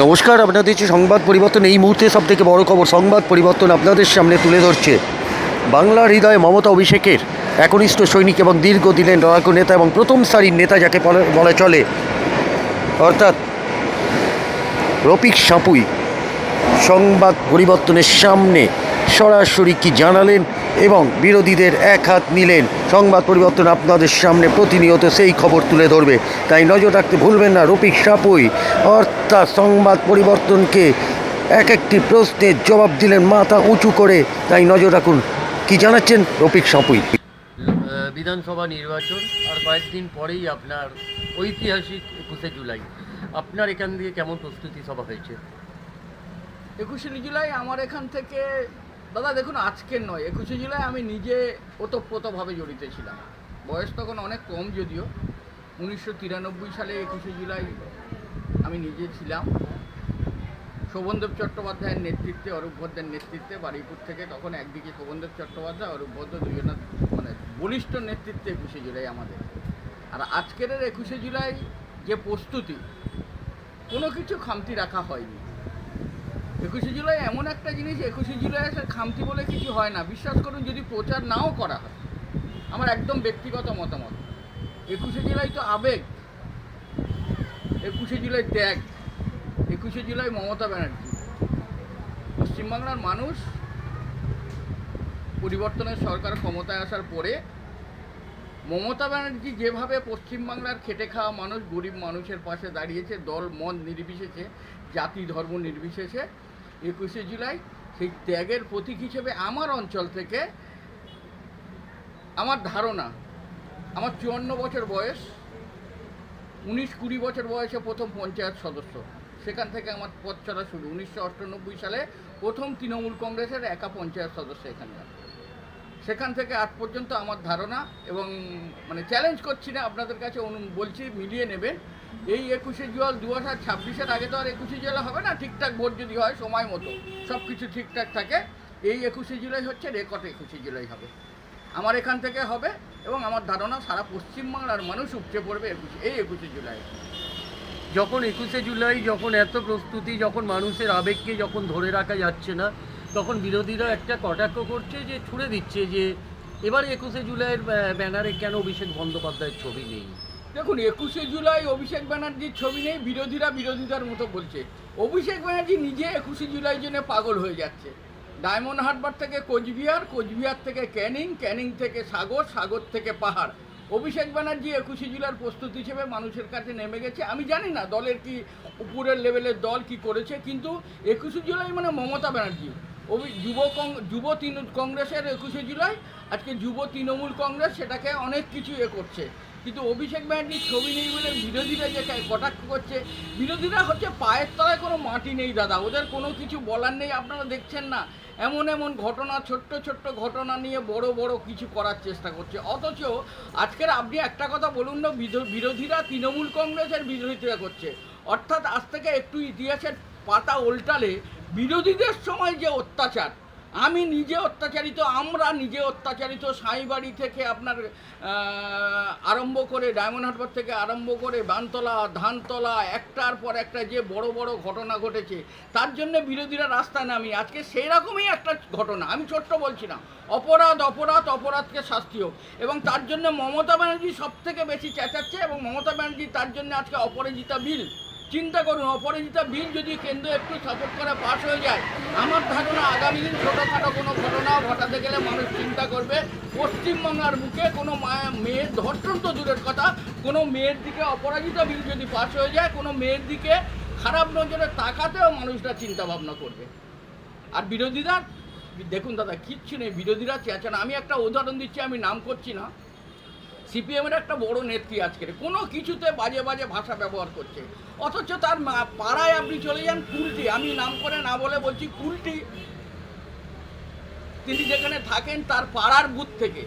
নমস্কার, আপনাদের হচ্ছে সংবাদ পরিবর্তন, এই মুহূর্তে সব থেকে বড় খবর, সংবাদ পরিবর্তন আপনাদের সামনে তুলে ধরছে। বাংলার হৃদয়ে মমতা অভিষেকের একনিষ্ঠ সৈনিক এবং দীর্ঘদিনের লড়াকু নেতা এবং প্রথম সারির নেতা যাকে বলা চলে, অর্থাৎ রফিক সাঁপুই। সংবাদ পরিবর্তনের সামনে সরাসরি কি জানালেন? এবং বিরোধীদের এক হাত নিলেন। সংবাদ পরিবর্তন আপনাদের সামনে প্রতিনিয়ত সেই খবর তুলে ধরবে। তাই নজর রাখতে ভুলবেন না রফিক সাঁপুই। অর্থাৎ সংবাদ পরিবর্তনকে এক একটি প্রশ্নের জবাব দিলেন মাথা উঁচু করে। তাই নজর রাখুন কি জানাচ্ছেন রফিক সাঁপুই? বিধানসভা নির্বাচন আর কয়েকদিন পরেই আপনার ঐতিহাসিক একুশে জুলাই। আপনার এখান থেকে কেমন প্রস্তুতি সভা হয়েছে? একুশে জুলাই আমার এখান থেকে দাদা, দেখুন আজকের নয়, একুশে জুলাই আমি নিজে ওতপ্রোতভাবে জড়িত ছিলাম। বয়স তখন অনেক কম যদিও। উনিশশো তিরানব্বই সালে একুশে জুলাই আমি নিজে ছিলাম। শোভনদেব চট্টোপাধ্যায়ের নেতৃত্বে অরূপ ভদ্রের নেতৃত্বে বারুইপুর থেকে তখন একদিকে শোভনদেব চট্টোপাধ্যায় অরূপ ভদ্র দুজনের মানে বলিষ্ঠ নেতৃত্বে একুশে জুলাই আমাদের। আর আজকের একুশে জুলাই যে প্রস্তুতি, কোনো কিছু খামতি রাখা হয়নি। একুশে জুলাই এমন একটা জিনিস, একুশে জুলাই এসে খামতি বলে কিছু হয় না। বিশ্বাস করুন, যদি প্রচার নাও করা হয়, আমার একদম ব্যক্তিগত মতামত। একুশে জুলাই তো আবেগ, একুশে জুলাই ত্যাগ, একুশে জুলাই মমতা ব্যানার্জি। পশ্চিমবাংলার মানুষ পরিবর্তনের সরকার ক্ষমতায় আসার পরে মমতা ব্যানার্জি যেভাবে পশ্চিমবাংলার খেটে খাওয়া মানুষ, গরিব মানুষের পাশে দাঁড়িয়েছে, দল মন নির্বিশেষে, জাতি ধর্ম নির্বিশেষে একুশে জুলাই, সেই ত্যাগের প্রতীক হিসেবে আমার অঞ্চল থেকে আমার ধারণা, আমার চুয়ান্ন বছর বয়স, উনিশ কুড়ি বছর বয়সে প্রথম পঞ্চায়েত সদস্য। সেখান থেকে আমার পথ চলা শুরু। উনিশশো সালে প্রথম তৃণমূল কংগ্রেসের একা পঞ্চায়েত সদস্য এখানকার সেখান থেকে আজ পর্যন্ত আমার ধারণা এবং মানে চ্যালেঞ্জ করছি না আপনাদের কাছে বলছি, মিলিয়ে নেবেন। এই একুশে জল দু হাজার ছাব্বিশের আগে তো আর একুশে জুলাই হবে না, ঠিকঠাক ভোট যদি হয় সময় মতো সব কিছু ঠিকঠাক থাকে। এই একুশে জুলাই হচ্ছে, রেকর্ড একুশে জুলাই হবে। আমার এখান থেকে হবে এবং আমার ধারণা সারা পশ্চিমবাংলার মানুষ উপচে পড়বে একুশে, এই একুশে জুলাই। যখন একুশে জুলাই, যখন এত প্রস্তুতি, যখন মানুষের আবেগকে যখন ধরে রাখা যাচ্ছে না তখন বিরোধীরা একটা কটাক্ষ করছে যে, ছুড়ে দিচ্ছে যে, এবার একুশে জুলাইয়ের ব্য- ব্যানারে কেন অভিষেক বন্দ্যোপাধ্যায়ের ছবি নেই? দেখুন, একুশে জুলাই অভিষেক ব্যানার্জির ছবি নেই, বিরোধীরা বিরোধিতার মতো বলছে। অভিষেক ব্যানার্জি নিজে একুশে জুলাই জন্য পাগল হয়ে যাচ্ছে। ডায়মন্ড হারবার থেকে কোচবিহার কোচবিহার থেকে ক্যানিং ক্যানিং থেকে সাগর সাগর থেকে পাহাড়। অভিষেক ব্যানার্জি একুশে জুলাইয়ের প্রস্তুতি হিসেবে মানুষের কাছে নেমে গেছে। আমি জানি না দলের কি, উপরের লেভেলের দল কি করেছে, কিন্তু একুশে জুলাই মানে মমতা ব্যানার্জি। যুব যুব তৃণ, কংগ্রেসের একুশে জুলাই, আজকে যুব তৃণমূল কংগ্রেস সেটাকে অনেক কিছু এ করছে। কিন্তু অভিষেক ব্যানার্জির ছবি নেই বলে বিরোধীরা যে কটাক্ষ করছে, বিরোধীরা হচ্ছে পায়ের তলায় কোনো মাটি নেই দাদা, ওদের কোনো কিছু বলার নেই, আপনারা দেখছেন না। এমন এমন ঘটনা, ছোট্ট ছোট্ট ঘটনা নিয়ে বড় বড় কিছু করার চেষ্টা করছে। অথচ আজকের আপনি একটা কথা বলুন না বিরোধীরা তৃণমূল কংগ্রেসের বিরোধিতা করছে। অর্থাৎ আজ থেকে একটু ইতিহাসের পাতা উল্টালে বিরোধীদের সময় যে অত্যাচার, আমি নিজে অত্যাচারিত, আমরা নিজে অত্যাচারিত, সাঁইবাড়ি থেকে আপনার আরম্ভ করে ডায়মন্ড হারবার থেকে আরম্ভ করে বানতলা, ধানতলা, একটার পর একটা যে বড় বড় ঘটনা ঘটেছে, তার জন্য বিরোধীরা রাস্তায় নামি আজকে সেই রকমই একটা ঘটনা, আমি ছোট্ট বলছি না, অপরাধ অপরাধ, অপরাধকে শাস্তি হোক, এবং তার জন্য মমতা ব্যানার্জি সব থেকে বেশি চেঁচাচ্ছে, এবং মমতা ব্যানার্জি তার জন্য আজকে অপরাজিতা বিল। চিন্তা করুন, অপরাজিতা বিল যদি কেন্দ্র একটু সাপোর্ট করে পাশ হয়ে যায়, আমার ধারণা আগামী দিন ছোটোখাটো কোনো ঘটনা ঘটাতে গেলে মানুষ চিন্তা করবে, পশ্চিমবাংলার বুকে কোনো মায়া- মেয়ের ধর্ষণ তো দূরের কথা, কোনো মেয়ের দিকে অপরাজিতা বিল যদি পাশ হয়ে যায়, কোনো মেয়ের দিকে খারাপ নজরে তাকাতেও মানুষরা চিন্তা ভাবনা করবে। আর বিরোধীরা, দেখুন দাদা, কিচ্ছু নেই, বিরোধীরা চেঁচান, আমি একটা উদাহরণ দিচ্ছি, আমি নাম করছি না। সিপিএমের একটা বড় নেত্রী আজকের। কোনো কিছুতে বাজে বাজে ভাষা ব্যবহার করছে। অথচ তার পাড়ায় আপনি চলে যান কুলটি। আমি নাম করে না বলে বলছি কুলটি। তিনি যেখানে থাকেন তার পাড়ার বুথ থেকে।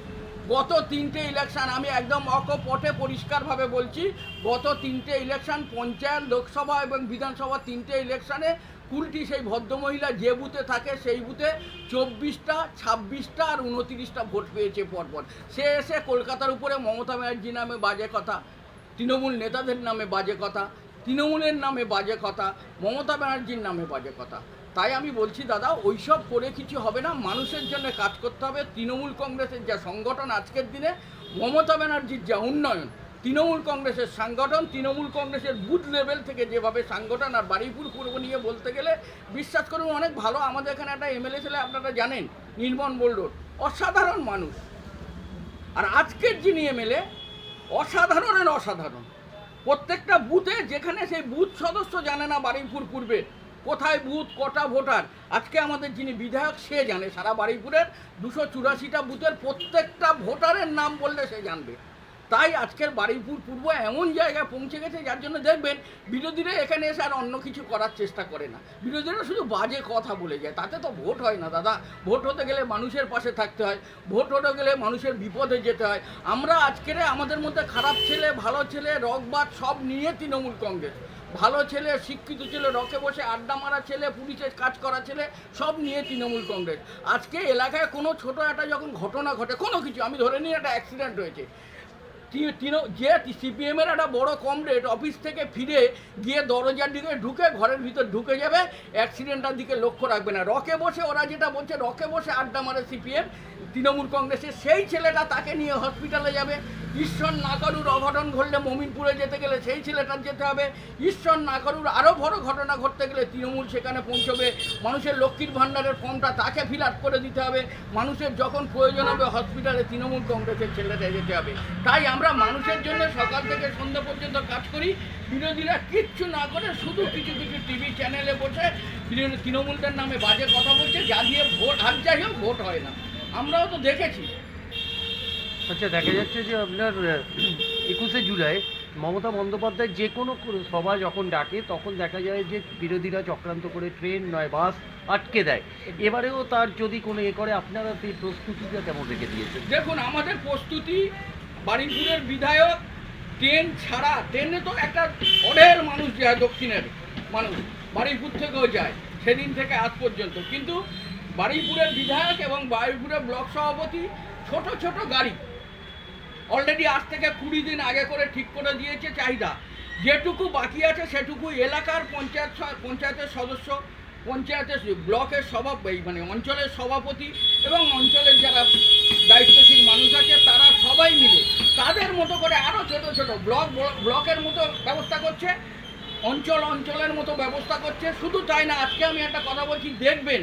গত তিনটে ইলেকশন আমি একদম অকপটে পরিষ্কারভাবে বলছি, গত তিনটে ইলেকশন পঞ্চায়েত, লোকসভা এবং বিধানসভা তিনটে ইলেকশনে কুলটি সেই ভদ্রমহিলা যে বুথে থাকে সেই বুথে চব্বিশটা, ছাব্বিশটা আর উনতিরিশটা ভোট পেয়েছে পরপর। সে এসে কলকাতার উপরে মমতা ব্যানার্জি নামে বাজে কথা, তৃণমূল নেতাদের নামে বাজে কথা, তৃণমূলের নামে বাজে কথা, মমতা ব্যানার্জির নামে বাজে কথা। তাই আমি বলছি, দাদা, ওইসব করে কিছু হবে না। মানুষের জন্য কাজ করতে হবে। তৃণমূল কংগ্রেসের যা সংগঠন আজকের দিনে, মমতা ব্যানার্জির যা উন্নয়ন তৃণমূল কংগ্রেসের সাংগঠন, তৃণমূল কংগ্রেসের বুথ লেভেল থেকে যেভাবে সাংগঠন আর বাড়িপুর পূর্ব নিয়ে বলতে গেলে বিশ্বাস করুন, অনেক ভালো। আমাদের এখানে একটা এমএলএ ছেলে আপনারা জানেন নির্মল বোল্ডোর অসাধারণ মানুষ। আর আজকের যিনি এমএলএ অসাধারণের অসাধারণ। প্রত্যেকটা বুথে যেখানে সেই বুথ সদস্য জানে না বারুইপুর পূর্বে, কোথায় বুথ, কটা ভোটার। আজকে আমাদের যিনি বিধায়ক, সে জানে। সারা বারুইপুরের দুশো চুরাশিটা বুথের প্রত্যেকটা ভোটারের নাম বললে সে জানবে। তাই আজকের বারুইপুর পূর্ব এমন জায়গায় পৌঁছে গেছে, যার জন্য দেখবেন বিরোধীরা এখানে এসে আর অন্য কিছু করার চেষ্টা করে না। বিরোধীরা শুধু বাজে কথা বলে যায়, তাতে তো ভোট হয় না দাদা। ভোট হতে গেলে মানুষের পাশে থাকতে হয়, ভোট হতে গেলে মানুষের বিপদে যেতে হয়। আমরা আজকের আমাদের মধ্যে খারাপ ছেলে, ভালো ছেলে রকবাদ সব নিয়ে তৃণমূল কংগ্রেস। ভালো ছেলে, শিক্ষিত ছেলে, রকে বসে আড্ডা মারা ছেলে, পুলিশের কাজ করা ছেলে, সব নিয়ে তৃণমূল কংগ্রেস। আজকে এলাকায় কোনো ছোট একটা যখন ঘটনা ঘটে, কোনো কিছু, আমি ধরে নিই একটা অ্যাক্সিডেন্ট হয়েছে। যে সিপিএমের একটা বড় কমরেড অফিস থেকে ফিরে গিয়ে দরজার দিকে ঢুকে ঘরের ভিতর ঢুকে যাবে অ্যাক্সিডেন্টটার দিকে লক্ষ্য রাখবে না। রকে বসে, ওরা যেটা বলছে, রকে বসে আড্ডা মারে সিপিএম, তৃণমূল কংগ্রেসের সেই ছেলেটা তাকে নিয়ে হসপিটালে যাবে। ঈশ্বর নাকারুর অঘটন ঘটলে মমিনপুরে যেতে গেলে সেই ছেলেটার যেতে হবে। ঈশ্বর নাকারুর আরও বড় ঘটনা ঘটতে গেলে তৃণমূল সেখানে পৌঁছবে। মানুষের লক্ষ্মীর ভাণ্ডারের ফর্মটা তাকে ফিল আপ করে দিতে হবে। মানুষের যখন প্রয়োজন হবে হসপিটালে তৃণমূল কংগ্রেসের ছেলেটা যেতে হবে। তাই আমরা মানুষের জন্য সকাল থেকে সন্ধ্যা পর্যন্ত কাজ করি। বিরোধীরা কিচ্ছু না করে শুধু কিছু কিছু টিভি চ্যানেলে বসে তৃণ- তৃণমূলদের নামে বাজে কথা বলছে। যা দিয়ে ভোট আর যাই হোক, ভোট হয় না। আমরাও তো দেখেছি। আচ্ছা দেখা যাচ্ছে যে আপনার একুশে জুলাই মমতা বন্দ্যোপাধ্যায় যে কোনো সভা যখন ডাকে, তখন দেখা যায় যে বিরোধীরা চক্রান্ত করে ট্রেন নয়, বাস আটকে দেয়। এবারেও তার যদি কোনো এ করে, আপনারা সেই প্রস্তুতিটা কেমন রেখে দিয়েছেন? দেখুন, আমাদের প্রস্তুতি বারুইপুরের বিধায়ক, ট্রেন ছাড়া, ট্রেনে তো একটা অঢের মানুষ যায়, দক্ষিণের মানুষ বারুইপুর থেকেও যায়, সেদিন থেকে আজ পর্যন্ত। কিন্তু বারুইপুরের বিধায়ক এবং বারুইপুরের ব্লক সভাপতি ছোট ছোট গাড়ি অলরেডি আজ থেকে কুড়ি দিন আগে করে ঠিক করে দিয়েছে চাহিদা। যেটুকু বাকি আছে সেটুকু এলাকার পঞ্চায়েত পঞ্চায়েতের সদস্য, পঞ্চায়েতের ব্লকের সভা মানে অঞ্চলের সভাপতি এবং অঞ্চলের যারা দায়িত্বশীল মানুষ আছে, তারা সবাই মিলে তাদের মতো করে আরও ছোট ছোট ব্লক ব্লকের মতো ব্যবস্থা করছে, অঞ্চল অঞ্চলের মতো ব্যবস্থা করছে। শুধু তাই না, আজকে আমি একটা কথা বলছি, দেখবেন